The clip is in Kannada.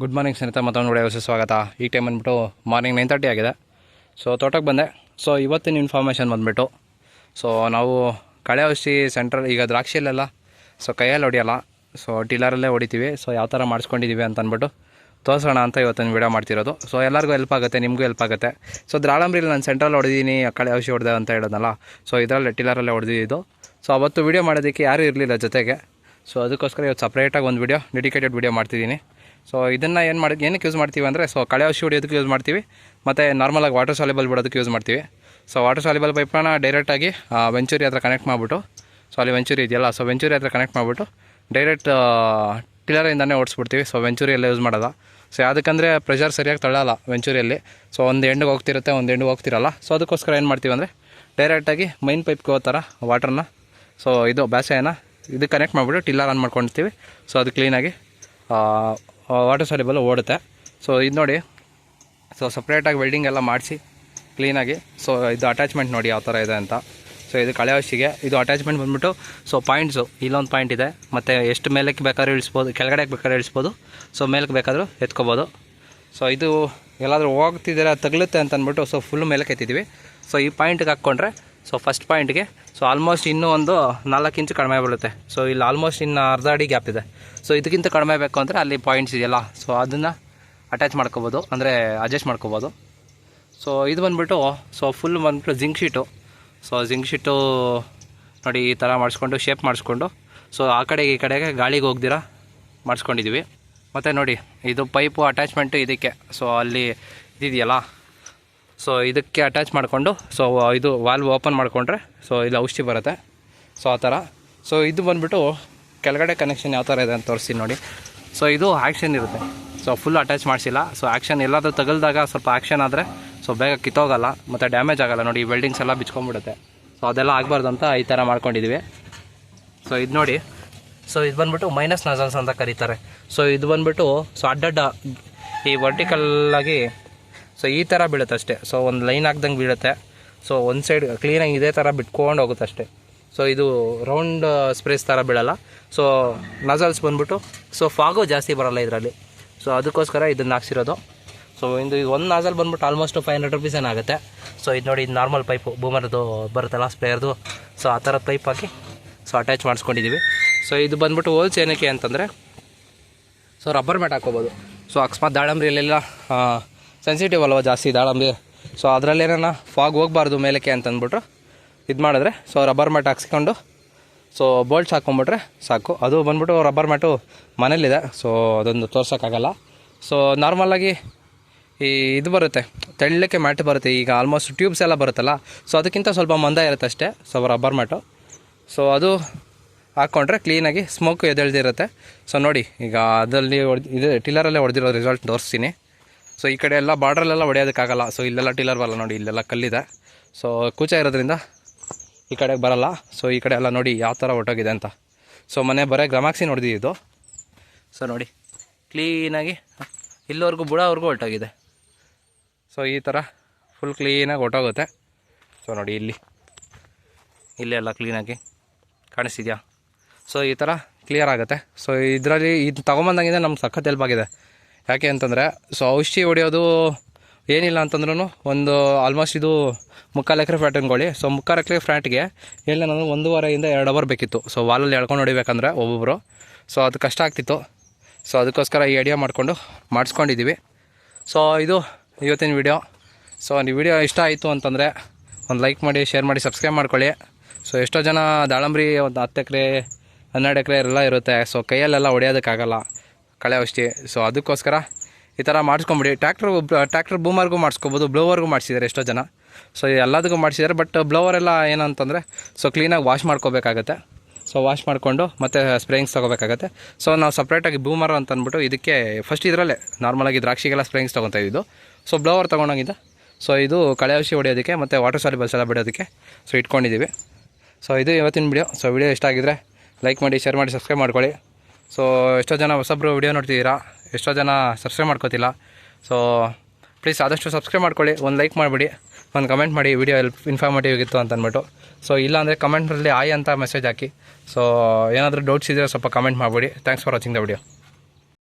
ಗುಡ್ ಮಾರ್ನಿಂಗ್ ಸ್ನೇಹಿತ ಮತ್ತೊಂದು ಒಳ್ಳೆಯ ಹೊಸ ಸ್ವಾಗತ. ಈ ಟೈಮ್ ಬಂದುಬಿಟ್ಟು ಮಾರ್ನಿಂಗ್ ನೈನ್ ತರ್ಟಿ ಆಗಿದೆ. ಸೊ ತೋಟಕ್ಕೆ ಬಂದೆ. ಸೊ ಇವತ್ತಿನ ಇನ್ಫಾರ್ಮೇಷನ್ ಬಂದುಬಿಟ್ಟು ಸೊ ನಾವು ಕಳೆ ಔಷಧಿ ಸೆಂಟ್ರಲ್ ಈಗ ದ್ರಾಕ್ಷಿಯಲ್ಲೆಲ್ಲ ಸೊ ಕೈಯಲ್ಲಿ ಹೊಡೆಯಲ್ಲ. ಸೊ ಟಿಲ್ಲರಲ್ಲೇ ಹೊಡಿತೀವಿ. ಸೊ ಯಾವ ಥರ ಮಾಡಿಸ್ಕೊಂಡಿದ್ದೀವಿ ಅಂತ ಅಂದ್ಬಿಟ್ಟು ತೋರಿಸೋಣ ಅಂತ ಇವತ್ತಿನ ವಿಡಿಯೋ ಮಾಡ್ತಿರೋದು. ಸೊ ಎಲ್ಲರಿಗೂ ಹೆಲ್ಪ್ ಆಗುತ್ತೆ, ನಿಮಗೂ ಹೆಲ್ಪ್ ಆಗುತ್ತೆ. ಸೊ ದ್ರಾಳಂಬ್ರಿಲಿ ನಾನು ಸೆಂಟ್ರಲ್ಲಿ ಹೊಡೆದೀನಿ, ಕಳೆ ಔಷಧಿ ಹೊಡೆದೆ ಅಂತ ಹೇಳೋದಲ್ಲ. ಸೊ ಇದರಲ್ಲಿ ಟಿಲ್ಲರಲ್ಲೇ ಹೊಡೆದಿದ್ದು ಸೊ ಅವತ್ತು ವಿಡಿಯೋ ಮಾಡೋದಕ್ಕೆ ಯಾರೂ ಇರಲಿಲ್ಲ ಜೊತೆಗೆ. ಸೊ ಅದಕ್ಕೋಸ್ಕರ ಇವತ್ತು ಸಪ್ರೇಟಾಗಿ ಒಂದು ವಿಡಿಯೋ ಡೆಡಿಕೇಟೆಡ್ ವಿಡಿಯೋ ಮಾಡ್ತಿದ್ದೀನಿ. ಸೊ ಇದನ್ನು ಏನು ಮಾಡಿ ಏನಕ್ಕೆ ಯೂಸ್ ಮಾಡ್ತೀವಿ ಅಂದರೆ ಸೊ ಕಳೆ ಔಷಧಿ ಹೊಡಿಯೋದಕ್ಕೆ ಯೂಸ್ ಮಾಡ್ತೀವಿ, ಮತ್ತು ನಾರ್ಮಲಾಗಿ ವಾಟರ್ ಸಾಲಿಬಲ್ ಬಿಡೋದಕ್ಕೆ ಯೂಸ್ ಮಾಡ್ತೀವಿ. ಸೊ ವಾಟರ್ ಸಾಲಿಬಲ್ ಪೈಪನ್ನ ಡೈರೆಕ್ಟಾಗಿ ವೆಂಚೂರಿ ಹತ್ರ ಕನೆಕ್ಟ್ ಮಾಡಿಬಿಟ್ಟು ಸೊ ಅಲ್ಲಿ ವೆಂಚೂರಿ ಇದೆಯಲ್ಲ ಸೊ ವೆಂಚೂರಿ ಹತ್ರ ಕನೆಕ್ಟ್ ಮಾಡಿಬಿಟ್ಟು ಡೈರೆಕ್ಟ್ ಟಿಲ್ಲರಿಂದನೇ ಓಡಿಸ್ಬಿಡ್ತೀವಿ. ಸೊ ವೆಂಚೂರಿಯಲ್ಲೇ ಯೂಸ್ ಮಾಡೋದ? ಸೊ ಯಾವುದಕ್ಕಂದರೆ ಪ್ರೆಷರ್ ಸರಿಯಾಗಿ ತಳ್ಳಲ್ಲ ವೆಂಚೂರಿಯಲ್ಲಿ ಸೊ ಒಂದು ಎಂಡಿಗೆ ಹೋಗ್ತಿರುತ್ತೆ, ಒಂದು ಎಂಡಿಗೆ ಹೋಗ್ತಿರಲ್ಲ. ಸೊ ಅದಕ್ಕೋಸ್ಕರ ಏನು ಮಾಡ್ತೀವಿ ಅಂದರೆ ಡೈರೆಕ್ಟಾಗಿ ಮೈನ್ ಪೈಪ್ಗೆ ಹೋಗ್ತಾರ ವಾಟರ್ನ ಸೊ ಇದು ಬ್ಯಾಸೆಯನ್ನು, ಇದು ಕನೆಕ್ಟ್ ಮಾಡಿಬಿಟ್ಟು ಟಿಲ್ಲರ್ ಆನ್ ಮಾಡ್ಕೊಳ್ತೀವಿ ಸೊ ಅದು ಕ್ಲೀನಾಗಿ ವಾಟರ್ ಸಾಲಿಬಲ್ ಓಡುತ್ತೆ. ಸೊ ಇದು ನೋಡಿ. ಸೊ ಸಪ್ರೇಟಾಗಿ ವೆಲ್ಡಿಂಗ್ ಎಲ್ಲ ಮಾಡಿಸಿ ಕ್ಲೀನಾಗಿ ಸೊ ಇದು ಅಟ್ಯಾಚ್ಮೆಂಟ್ ನೋಡಿ ಯಾವ ಥರ ಇದೆ ಅಂತ. ಸೊ ಇದು ಕಳೆ ಇದು ಅಟ್ಯಾಚ್ಮೆಂಟ್ ಬಂದ್ಬಿಟ್ಟು ಸೊ ಪಾಯಿಂಟ್ಸು ಇಲ್ಲೊಂದು ಪಾಯಿಂಟ್ ಇದೆ. ಮತ್ತು ಎಷ್ಟು ಮೇಲಕ್ಕೆ ಬೇಕಾದ್ರೂ ಇಳಿಸ್ಬೋದು ಕೆಳಗಡೆ ಬೇಕಾದ್ರೂ ಇಳಿಸ್ಬೋದು. ಸೊ ಮೇಲಕ್ಕೆ ಬೇಕಾದರೂ ಎತ್ಕೋಬೋದು. ಸೊ ಇದು ಎಲ್ಲಾದರೂ ಹೋಗ್ತಿದ್ದೀರಾ, ತಗಲುತ್ತೆ ಅಂತ ಅಂದ್ಬಿಟ್ಟು ಸೊ ಫುಲ್ ಮೇಲಕ್ಕೆ ಎತ್ತಿದ್ದೀವಿ. ಸೊ ಈ ಪಾಯಿಂಟ್ಗೆ ಹಾಕ್ಕೊಂಡ್ರೆ ಸೊ ಫಸ್ಟ್ ಪಾಯಿಂಟ್ಗೆ ಸೊ ಆಲ್ಮೋಸ್ಟ್ ಇನ್ನೂ ಒಂದು ನಾಲ್ಕು ಇಂಚು ಕಡಿಮೆ ಬೀಳುತ್ತೆ. ಸೊ ಇಲ್ಲಿ ಆಲ್ಮೋಸ್ಟ್ ಇನ್ನು ಅರ್ಧ ಅಡಿ ಗ್ಯಾಪ್ ಇದೆ. ಸೊ ಇದಕ್ಕಿಂತ ಕಡಿಮೆ ಬೇಕು ಅಂದರೆ ಅಲ್ಲಿ ಪಾಯಿಂಟ್ಸ್ ಇದೆಯಲ್ಲ. ಸೊ ಅದನ್ನು ಅಟ್ಯಾಚ್ ಮಾಡ್ಕೋಬೋದು. ಅಂದರೆ ಅಡ್ಜಸ್ಟ್ ಮಾಡ್ಕೋಬೋದು. ಸೊ ಇದು ಬಂದುಬಿಟ್ಟು ಸೊ ಫುಲ್ ಬಂದುಬಿಟ್ಟು zinc sheet so zinc sheet ನೋಡಿ ಈ ಥರ ಮಾಡಿಸ್ಕೊಂಡು ಶೇಪ್ ಮಾಡಿಸ್ಕೊಂಡು. ಸೊ ಆ ಕಡೆಗೆ ಈ ಕಡೆಗೆ ಗಾಳಿಗೆ ಹೋಗ್ದಿರ ಮಾಡಿಸ್ಕೊಂಡಿದ್ದೀವಿ ಮತ್ತು ನೋಡಿ, ಇದು ಪೈಪು ಅಟ್ಯಾಚ್ಮೆಂಟು ಇದಕ್ಕೆ. ಸೊ ಅಲ್ಲಿ ಇದಿದೆಯಲ್ಲ ಸೊ ಇದಕ್ಕೆ ಅಟ್ಯಾಚ್ ಮಾಡಿಕೊಂಡು ಸೊ ಇದು ವಾಲ್ವ್ ಓಪನ್ ಮಾಡಿಕೊಂಡ್ರೆ ಸೊ ಇಲ್ಲಿ ಔಷಧಿ ಬರುತ್ತೆ. ಸೊ ಆ ಥರ ಸೊ ಇದು ಬಂದುಬಿಟ್ಟು ಕೆಳಗಡೆ ಕನೆಕ್ಷನ್ ಯಾವ ಥರ ಇದೆ ಅಂತ ತೋರಿಸ್ತೀನಿ ನೋಡಿ. ಸೊ ಇದು ಆ್ಯಕ್ಷನ್ ಇರುತ್ತೆ. ಸೊ ಫುಲ್ ಅಟ್ಯಾಚ್ ಮಾಡಿಸಿಲ್ಲ. ಸೊ ಆ್ಯಕ್ಷನ್ ಎಲ್ಲಾದರೂ ತಗಲ್ದಾಗ ಸ್ವಲ್ಪ ಆ್ಯಕ್ಷನ್ ಆದರೆ ಸೊ ಬೇಗ ಕಿತ್ತೋಗಲ್ಲ, ಮತ್ತು ಡ್ಯಾಮೇಜ್ ಆಗಲ್ಲ. ನೋಡಿ, ಈ ವೆಲ್ಡಿಂಗ್ಸ್ ಎಲ್ಲ ಬಿಚ್ಕೊಂಡ್ಬಿಡುತ್ತೆ. ಸೊ ಅದೆಲ್ಲ ಆಗಬಾರ್ದು ಅಂತ ಈ ಥರ ಮಾಡ್ಕೊಂಡಿದ್ವಿ. ಸೊ ಇದು ನೋಡಿ. ಸೊ ಇದು ಬಂದುಬಿಟ್ಟು ಮೈನಸ್ ನಜನ್ಸ್ ಅಂತ ಕರೀತಾರೆ. ಸೊ ಇದು ಬಂದುಬಿಟ್ಟು ಸೊ ಅಡ್ಡಡ್ಡ ಈ ವರ್ಟಿಕಲ್ಲಾಗಿ ಸೊ ಈ ಥರ ಬೀಳುತ್ತೆ ಅಷ್ಟೇ ಸೊ ಒಂದು ಲೈನ್ ಹಾಕ್ದಂಗೆ ಬೀಳುತ್ತೆ. ಸೊ ಒಂದು ಸೈಡ್ ಕ್ಲೀನಾಗಿ ಇದೇ ಥರ ಬಿಟ್ಕೊಂಡು ಹೋಗುತ್ತೆ ಅಷ್ಟೇ ಸೊ ಇದು ರೌಂಡ್ ಸ್ಪ್ರೇಸ್ ಥರ ಬೀಳಲ್ಲ. ಸೊ ನಜಲ್ಸ್ ಬಂದ್ಬಿಟ್ಟು ಸೊ ಫಾಗು ಜಾಸ್ತಿ ಬರೋಲ್ಲ ಇದರಲ್ಲಿ. ಸೊ ಅದಕ್ಕೋಸ್ಕರ ಇದನ್ನು ಹಾಕ್ಸಿರೋದು. ಸೊ ಇದು ಒಂದು ನಾಜಲ್ ಬಂದ್ಬಿಟ್ಟು ಆಲ್ಮೋಸ್ಟ್ ಫೈವ್ ಹಂಡ್ರೆಡ್ ರುಪೀಸ್ ಏನಾಗುತ್ತೆ ಸೊ ಇದು ನೋಡಿ, ಇದು ನಾರ್ಮಲ್ ಪೈಪು ಬೂಮರ್ದು ಬರುತ್ತಲ್ಲ ಸ್ಪ್ರೇಯರ್ದು ಸೊ ಆ ಥರದ ಪೈಪ್ ಹಾಕಿ ಸೊ ಅಟ್ಯಾಚ್ ಮಾಡಿಸ್ಕೊಂಡಿದ್ದೀವಿ ಸೊ ಇದು ಬಂದ್ಬಿಟ್ಟು ಹೋಲ್ಸ್ ಏನಕ್ಕೆ ಅಂತಂದರೆ ಸೊ ರಬ್ಬರ್ ಮ್ಯಾಟ್ ಹಾಕೋಬೋದು ಸೊ ಅಕಸ್ಮಾತ್ ದಾಳಂಬ್ರಿಯಲ್ಲೆಲ್ಲ ಸೆನ್ಸಿಟಿವ್ ಅಲ್ವ ಜಾಸ್ತಿ ದಾಳಂಬಿ? ಸೊ ಅದರಲ್ಲೇನ ಫಾಗ್ ಹೋಗಬಾರ್ದು ಮೇಲಕ್ಕೆ ಅಂತಂದ್ಬಿಟ್ರು. ಇದು ಮಾಡಿದ್ರೆ ಸೊ ರಬ್ಬರ್ ಮ್ಯಾಟ್ ಹಾಕ್ಸ್ಕೊಂಡು ಸೊ ಬೋಲ್ಟ್ಸ್ ಹಾಕ್ಕೊಂಬಿಟ್ರೆ ಸಾಕು. ಅದು ಬಂದ್ಬಿಟ್ಟು ರಬ್ಬರ್ ಮ್ಯಾಟು ಮನೇಲಿದೆ ಸೊ ಅದೊಂದು ತೋರ್ಸೋಕ್ಕಾಗಲ್ಲ. ಸೊ ನಾರ್ಮಲಾಗಿ ಈ ಇದು ಬರುತ್ತೆ, ತೆಳ್ಳಕ್ಕೆ ಮ್ಯಾಟ್ ಬರುತ್ತೆ, ಈಗ ಆಲ್ಮೋಸ್ಟ್ ಟ್ಯೂಬ್ಸ್ ಎಲ್ಲ ಬರುತ್ತಲ್ಲ ಸೊ ಅದಕ್ಕಿಂತ ಸ್ವಲ್ಪ ಮಂದ ಇರುತ್ತೆ ಅಷ್ಟೇ ಸೊ ರಬ್ಬರ್ ಮ್ಯಾಟು ಸೊ ಅದು ಹಾಕ್ಕೊಂಡ್ರೆ ಕ್ಲೀನಾಗಿ ಸ್ಮೋಕ್ ಎದೆಳ್ದಿರುತ್ತೆ. ಸೊ ನೋಡಿ, ಈಗ ಅದರಲ್ಲಿ ಹೊಡೆದು ಇದು ಟಿಲ್ಲರಲ್ಲೇ ಹೊಡೆದಿರೋ ರಿಸಲ್ಟ್ ತೋರಿಸ್ತೀನಿ. ಸೊ ಈ ಕಡೆ ಎಲ್ಲ ಬಾರ್ಡ್ರಲ್ಲೆಲ್ಲ ಹೊಡೆಯೋದಕ್ಕಾಗಲ್ಲ. ಸೊ ಇಲ್ಲೆಲ್ಲ ಟಿಲ್ಲರ್ ಬರಲ್ಲ ನೋಡಿ, ಇಲ್ಲೆಲ್ಲ ಕಲ್ಲಿದೆ. ಸೊ ಕೂಚ ಇರೋದ್ರಿಂದ ಈ ಕಡೆಗೆ ಬರಲ್ಲ. ಸೊ ಈ ಕಡೆ ಎಲ್ಲ ನೋಡಿ ಯಾವ ಥರ ಹೊಟ್ಟೋಗಿದೆ ಅಂತ. ಸೊ ಮನೆ ಬರೀ ಗ್ರಮಾಕ್ಸಿ ನೋಡಿದ್ದು ಸೊ ನೋಡಿ, ಕ್ಲೀನಾಗಿ, ಇಲ್ಲಿವರೆಗೂ ಬುಡವರೆಗೂ ಹೊಟ್ಟೋಗಿದೆ ಸೊ ಈ ಥರ ಫುಲ್ ಕ್ಲೀನಾಗಿ ಹೊಟ್ಟೋಗುತ್ತೆ ಸೊ ನೋಡಿ, ಇಲ್ಲಿ ಇಲ್ಲೆಲ್ಲ ಕ್ಲೀನಾಗಿ ಕಾಣಿಸ್ತಿದ್ಯಾ? ಸೊ ಈ ಥರ ಕ್ಲಿಯರ್ ಆಗುತ್ತೆ. ಸೊ ಇದರಲ್ಲಿ, ಇದು ತೊಗೊಂಬಂದಾಗಿದೆ ನಮ್ಗೆ ಸಖತ್ ಹೆಲ್ಪ್ ಆಗಿದೆ. ಯಾಕೆ ಅಂತಂದರೆ ಸೊ ಔಷಧಿ ಹೊಡೆಯೋದು ಏನಿಲ್ಲ ಅಂತಂದ್ರೂ ಒಂದು ಆಲ್ಮೋಸ್ಟ್ ಇದು ಮುಕ್ಕಾಲು ಎಕರೆ ಫ್ಯಾಟ್ ಅನ್ಕೊಳ್ಳಿ. ಸೊ ಮುಕ್ಕಾಲು ಎಕರೆ ಫ್ಯಾಟ್ಗೆ ಎಲ್ಲ ನಾನು ವಾರದಿಂದ ಎರಡು ಅವರ್ ಬೇಕಿತ್ತು. ಸೊ ವಾಲಲ್ಲಿ ಎಳ್ಕೊಂಡು ಹೊಡಿಬೇಕಂದ್ರೆ ಒಬ್ಬೊಬ್ಬರು ಸೊ ಅದು ಕಷ್ಟ ಆಗ್ತಿತ್ತು. ಸೊ ಅದಕ್ಕೋಸ್ಕರ ಈ ಐಡಿಯಾ ಮಾಡಿಕೊಂಡು ಮಾಡಿಸ್ಕೊಂಡಿದ್ದೀವಿ ಸೊ ಇದು ಇವತ್ತಿನ ವಿಡಿಯೋ ಸೊ ನೀವು ವಿಡಿಯೋ ಇಷ್ಟ ಆಯಿತು ಅಂತಂದರೆ ಒಂದು ಲೈಕ್ ಮಾಡಿ ಶೇರ್ ಮಾಡಿ ಸಬ್ಸ್ಕ್ರೈಬ್ ಮಾಡ್ಕೊಳ್ಳಿ. ಸೊ ಎಷ್ಟೋ ಜನ ದಾಳಂಬ್ರಿ ಒಂದು ಹತ್ತು ಎಕರೆ, ಹನ್ನೆರಡು ಎಕರೆ ಎಲ್ಲ ಇರುತ್ತೆ. ಸೊ ಕೈಯಲ್ಲೆಲ್ಲ ಹೊಡೆಯೋದಕ್ಕಾಗಲ್ಲ. ಕಳೆ ಔಷಧಿ. ಸೊ ಅದಕ್ಕೋಸ್ಕರ ಈ ಥರ ಮಾಡಿಸ್ಕೊಂಬಿಡಿ. ಟ್ಯಾಕ್ಟ್ರ್ ಟ್ಯಾಕ್ಟ್ರ್ ಬೂಮರ್ಗೂ ಮಾಡಿಸ್ಕೊಬೋದು ಬ್ಲೋವರ್ಗೂ ಮಾಡಿಸಿದ್ದಾರೆ ಎಷ್ಟೋ ಜನ. ಸೊ ಎಲ್ಲದಕ್ಕೂ ಮಾಡಿಸಿದ್ದಾರೆ ಬಟ್ ಬ್ಲೋವರೆಲ್ಲ ಏನಂತಂದರೆ ಸೊ ಕ್ಲೀನಾಗಿ ವಾಶ್ ಮಾಡ್ಕೋಬೇಕಾಗತ್ತೆ. ಸೊ ವಾಶ್ ಮಾಡಿಕೊಂಡು ಮತ್ತೆ ಸ್ಪ್ರೇಯಿಂಗ್ಸ್ ತೊಗೋಬೇಕಾಗತ್ತೆ. ಸೊ ನಾವು ಸಪ್ರೇಟಾಗಿ ಬೂಮರ್ ಅಂತ ಅಂದ್ಬಿಟ್ಟು ಇದಕ್ಕೆ ಫಸ್ಟ್ ಇದರಲ್ಲೇ ನಾರ್ಮಲಾಗಿ ದ್ರಾಕ್ಷಿಗೆಲ್ಲ ಸ್ಪ್ರೇಯಿಂಗ್ಸ್ ತೊಗೊತಾ ಇದ್ದು ಸೊ ಬ್ಲೋವರ್ ತೊಗೊಂಡೋಗಿದ್ದ. ಸೊ ಇದು ಕಳೆ ಔಷಧಿ ಹೊಡೆಯೋದಕ್ಕೆ ಮತ್ತು ವಾಟರ್ ಸಾಲಿಬಲ್ಸ್ ಎಲ್ಲ ಬಿಡೋದಕ್ಕೆ ಸೊ ಇಟ್ಕೊಂಡಿದ್ದೀವಿ. ಸೊ ಇದು ಇವತ್ತಿನ ವಿಡಿಯೋ ಸೊ ವಿಡಿಯೋ ಇಷ್ಟ ಆಗಿದ್ರೆ ಲೈಕ್ ಮಾಡಿ ಶೇರ್ ಮಾಡಿ ಸಬ್ಸ್ಕ್ರೈಬ್ ಮಾಡ್ಕೊಳ್ಳಿ. ಸೊ ಎಷ್ಟೋ ಜನ ಹೊಸಬ್ರು ವಿಡಿಯೋ ನೋಡ್ತಿದ್ದೀರಾ? ಎಷ್ಟೋ ಜನ ಸಬ್ಸ್ಕ್ರೈಬ್ ಮಾಡ್ಕೋತಿಲ್ಲ. ಸೊ ಪ್ಲೀಸ್ ಆದಷ್ಟು ಸಬ್ಸ್ಕ್ರೈಬ್ ಮಾಡ್ಕೊಳ್ಳಿ. ಒಂದು ಲೈಕ್ ಮಾಡಿಬಿಡಿ. ಒಂದು ಕಮೆಂಟ್ ಮಾಡಿ. ವಿಡಿಯೋ ಎಲ್ಪ್ ಇನ್ಫಾರ್ಮೇಟಿವ್ ಇತ್ತು ಅಂತ ಅಂದ್ಬಿಟ್ಟು ಸೊ ಇಲ್ಲಾಂದರೆ ಕಮೆಂಟ್ನಲ್ಲಿ ಆಯ್ ಅಂತ ಮೆಸೇಜ್ ಹಾಕಿ. ಸೊ ಏನಾದರೂ ಡೌಟ್ಸ್ ಇದ್ದರೆ ಸ್ವಲ್ಪ ಕಮೆಂಟ್ ಮಾಡಿಬಿಡಿ. Thanks for watching the video